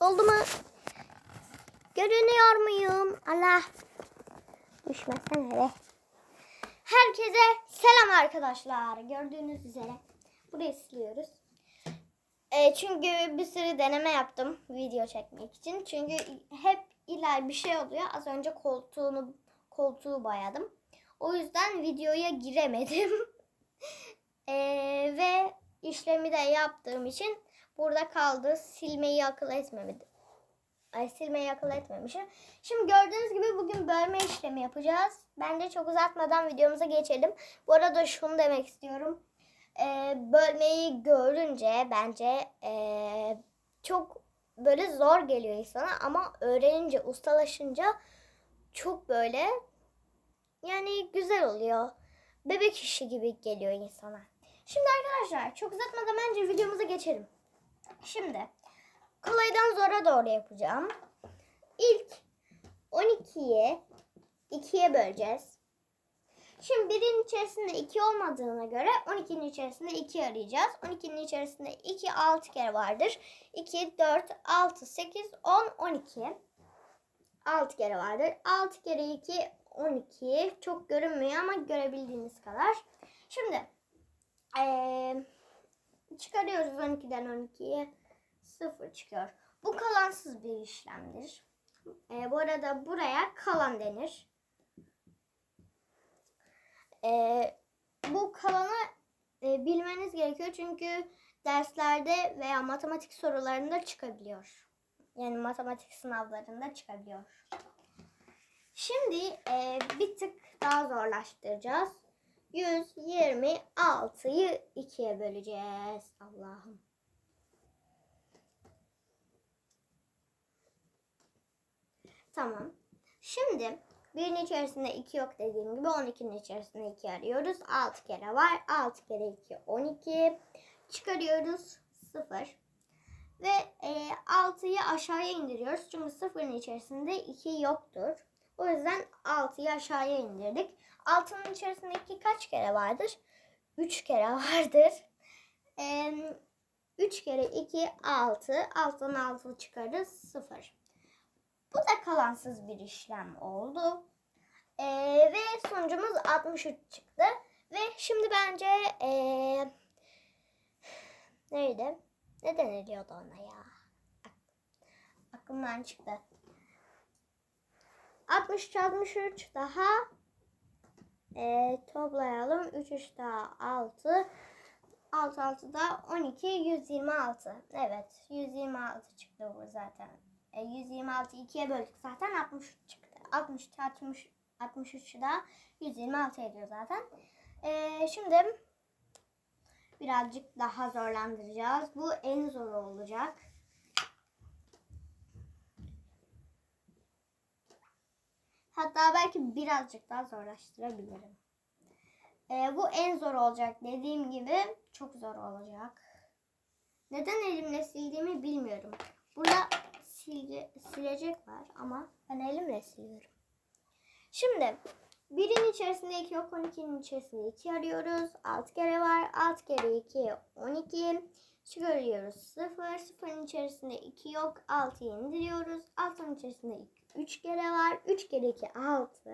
Oldu mu? Görünüyor muyum? Allah. Düşmezsen hele. Herkese selam arkadaşlar. Gördüğünüz üzere. Burayı siliyoruz. E, çünkü bir sürü deneme yaptım video çekmek için. Çünkü hep illa bir şey oluyor. Az önce koltuğunu koltuğu boyadım. O yüzden videoya giremedim. E, ve işlemi de yaptığım için burada kaldı. Silmeyi akıl etmemedim. Ay silmeyi akıl etmemişim. Şimdi gördüğünüz gibi bugün bölme işlemi yapacağız. Bence çok uzatmadan videomuza geçelim. Bu arada şunu demek istiyorum. Ee, bölmeyi görünce bence ee, çok böyle zor geliyor insana ama öğrenince, ustalaşınca çok böyle yani güzel oluyor. Bebek işi gibi geliyor insana. Şimdi arkadaşlar çok uzatmadan bence videomuza geçelim. Şimdi kolaydan zora doğru yapacağım. İlk 12'yi 2'ye böleceğiz. Şimdi birin içerisinde 2 olmadığına göre 12'nin içerisinde 2 arayacağız. 12'nin içerisinde 2 6 kere vardır. 2, 4, 6, 8, 10, 12. 6 kere vardır. 6 kere 2, 12. Çok görünmüyor ama görebildiğiniz kadar. Şimdi eee, çıkarıyoruz 12'den 12'ye. 0 çıkıyor. Bu kalansız bir işlemdir. Ee, bu arada buraya kalan denir. Ee, bu kalanı e, bilmeniz gerekiyor çünkü derslerde veya matematik sorularında çıkabiliyor. Yani matematik sınavlarında çıkabiliyor. Şimdi e, bir tık daha zorlaştıracağız. 126'yı 2'ye böleceğiz. Allah'ım. Tamam. Şimdi birin içerisinde 2 yok dediğim gibi 12'nin içerisinde 2 arıyoruz. 6 kere var. 6 kere 2 12. Çıkarıyoruz 0. Ve e, 6'yı aşağıya indiriyoruz. Çünkü 0'ın içerisinde 2 yoktur. O yüzden 6'yı aşağıya indirdik. 6'nın içerisinde 2 kaç kere vardır? 3 kere vardır. E, 3 kere 2 6. 6'dan 6 çıkarız 0. Bu da kalansız bir işlem oldu. Ee, ve sonucumuz 63 çıktı. Ve şimdi bence ee, neydi? Ne deniliyordu ona ya? Aklımdan çıktı. 63 63 daha ee, toplayalım. 3 3 daha 6 6 6 da 12 126. Evet 126 çıktı bu zaten. E, 126 ikiye böldük zaten 63 çıktı. 60 60 63 da 126 ediyor zaten. E, şimdi birazcık daha zorlandıracağız. Bu en zoru olacak. Hatta belki birazcık daha zorlaştırabilirim. E, bu en zor olacak dediğim gibi çok zor olacak. Neden elimle sildiğimi bilmiyorum. Burada silge, silecek var ama ben elimle siliyorum. Şimdi birin içerisinde 2 yok, 12'nin içerisinde 2 arıyoruz. 6 kere var. 6 kere 2 12. Çıkarıyoruz 0. 0'ın içerisinde 2 yok. 6'yı indiriyoruz. 6'nın içerisinde 3 kere var. 3 kere 2 6.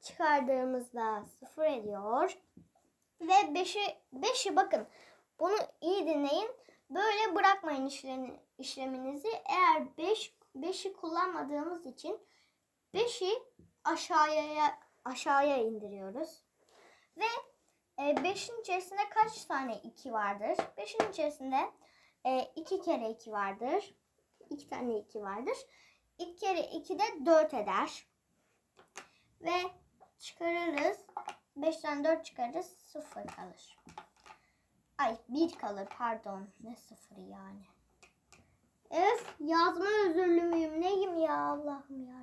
Çıkardığımızda 0 ediyor. Ve 5'i 5'i bakın. Bunu iyi dinleyin. Böyle bırakmayın işlemi, işleminizi. Eğer 5 5'i kullanmadığımız için 5'i aşağıya aşağıya indiriyoruz. Ve 5'in içerisinde kaç tane 2 vardır? 5'in içerisinde 2 kere 2 vardır. 2 tane 2 vardır. 2 kere 2 de 4 eder. Ve çıkarırız. 5'ten 4 çıkarırız. 0 kalır. Ay 1 kalır pardon. Ne sıfırı yani. Öf yazma özürlü müyüm neyim ya Allah'ım ya.